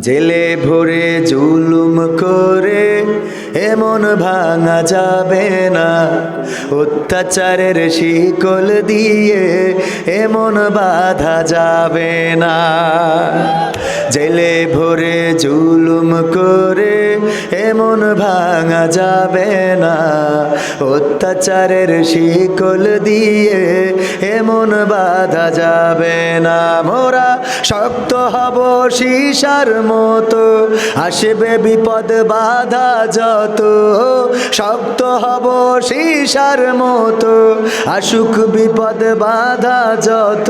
জেলে ভরে জুলুম করে এমন ভাঙা যাবে না। অত্যাচারের শিকল দিয়ে এমন বাধা যাবে না। জেলে ভরে জুলুম করে এমন ভাঙা যাবে না। অত্যাচারের শিকল দিয়ে এমন বাধা যাবে না। মোরা শক্ত হব সীসার মতো। আসবে বিপদ বাধা যত শক্ত হব সীসার মতো, আসুক বিপদ বাধা যত,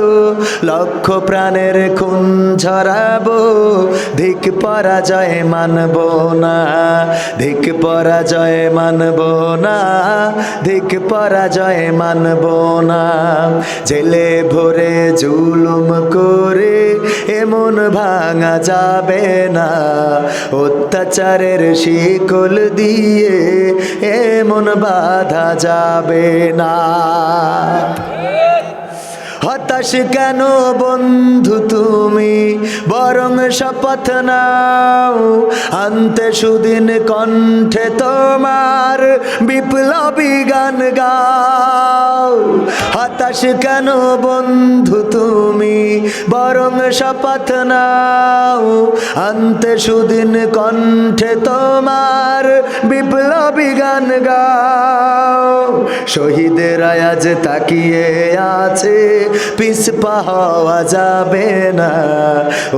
লক্ষ প্রাণের খুন ঝরাবো, ধিক পরাজয় মানব না, ধিক পরাজয় মানব না, ধিক পরাজয় মানব না, জেলে ভরে জুলুম করে ভাঙা যাবে না। অত্যাচারের শিকল দিয়ে এমন বাধা যাবে না। হতাশ কেন বন্ধু তুমি? বরং শপথ নাও, আনতে সুদিন কণ্ঠে তোমার বিপ্লবী গান গাও। হতাশ কেন বন্ধু তুমি? বরং শপথ নাও, আনতে সুদিন কণ্ঠে তোমার বিপ্লবী গান গাও। শহীদের আয়াজ তাকিয়ে আছে পিসপা হওয়া যাবে না।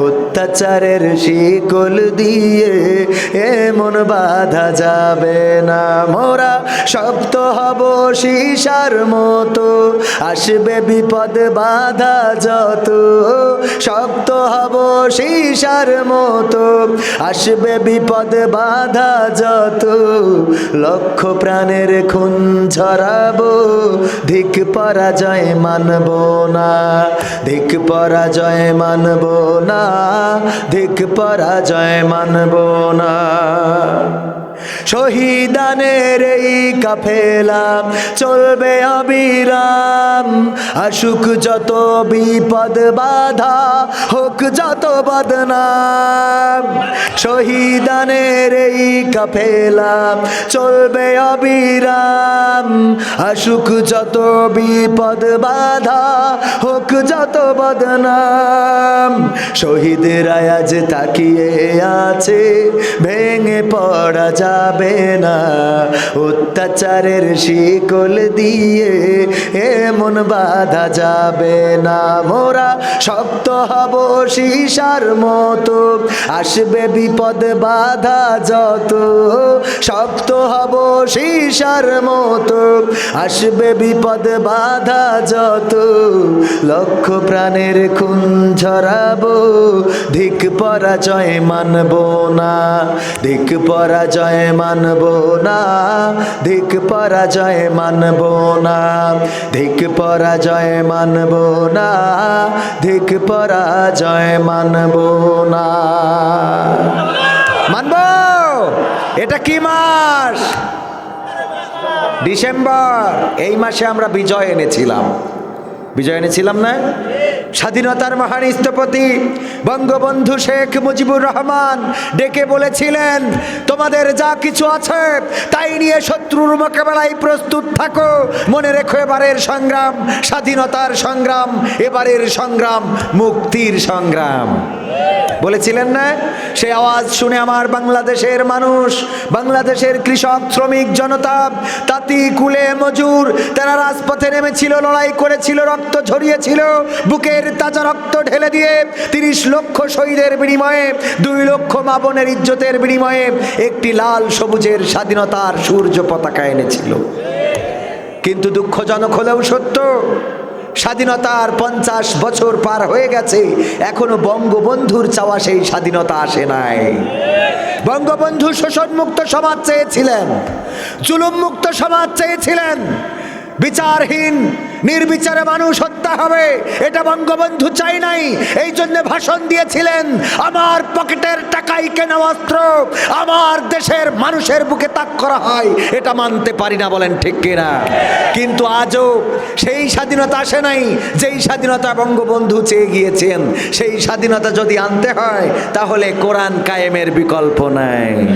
অত্যাচারের শিকল দিয়ে এমন বাধা যাবে না। মোরা শক্ত হব সীসার মতো, আসবে বিপদ বাধা যত। শক্ত হব সীসার মতো, আসবে বিপদ বাধা যত। লক্ষ প্রাণের খুন ঝরাবো ধিক পরাজয় মানব না ধিক পরাজয় মানব না ধিক পরাজয় মানব না। শহীদানের এই কাফেলাম চলবে অবিরাম। আসুক যত বিপদ বাধা, হোক যত বদনাম। শহীদানের এই কাফেলাম চলবে অবিরাম। আসুক যত বিপদ বাধা, হোক যত বদনাম। শহীদের আয়াজ তাকিয়ে আছে, ভেঙে পড়া যাবে না। অত্যাচারের শিকল দিয়ে এমন বাধা যাবে না। মোরা শক্ত হব সীসার মতো। আসবে বিপদ বাধা যত। শক্ত হব সীসার মতো। আসবে বিপদ বাধা যত। লক্ষ প্রাণের খুন ঝরাবো। ধিক পরাজয় মানব না। ধিক পরাজয় মানব না। ধিক পরাজয় মানব না। ধিক পরাজয় মানব না। ধিক পরাজয় মানব না। মানব, এটা কি মাস? ডিসেম্বর। এই মাসে আমরা বিজয় এনেছিলাম। বিজয় এনেছিলাম না? স্বাধীনতার মহান স্থপতি বঙ্গবন্ধু শেখ মুজিবুর রহমান ডেকে বলেছিলেন, তোমাদের যা কিছু আছে, তাই নিয়ে শত্রুর মোকাবেলায় প্রস্তুত থাকো। মনে রেখো এবারের সংগ্রাম, স্বাধীনতার সংগ্রাম, এবারের সংগ্রাম, মুক্তির সংগ্রাম। বলেছিলেন না? সে আওয়াজ শুনে আমার বাংলাদেশের মানুষ, বাংলাদেশের কৃষক, শ্রমিক, জনতা তাঁতি, কুলে, মজুর, তারা রাজপথে নেমেছিল, লড়াই করেছিল, রক্ত ঝরিয়েছিল, বুকের তাজা রক্ত ঢেলে দিয়ে তিরিশ লক্ষ শহীদের বিনিময়ে, দুই লক্ষ মাবনের ইজ্জতের বিনিময়ে একটি লাল সবুজের স্বাধীনতার সূর্য পতাকা এনেছিল। কিন্তু দুঃখজনক হলেও সত্য স্বাধীনতার পঞ্চাশ বছর পার হয়ে গেছে। এখনও বঙ্গবন্ধুর চাওয়া সেই স্বাধীনতা আসে নাই। বঙ্গবন্ধু শোষণমুক্ত সমাজ চেয়েছিলেন জুলুম মুক্ত সমাজ চেয়েছিলেন, বিচারহীন নির্বিচারে মানুষ হত্যা হবে। এটা বঙ্গবন্ধু চাই নাই। এই জন্য ভাষণ দিয়েছিলেন, আমার পকেটের টাকাই কেনা অস্ত্র, আমার দেশের মানুষের বুকে তাক করা হয়। এটা মানতে পারি না, বলেন ঠিক কিনা। কিন্তু আজও সেই স্বাধীনতা আসে নাই, যেই স্বাধীনতা বঙ্গবন্ধু চেয়ে গিয়েছেন, সেই স্বাধীনতা যদি আনতে হয়, তাহলে কোরআন কায়েমের বিকল্প নাই।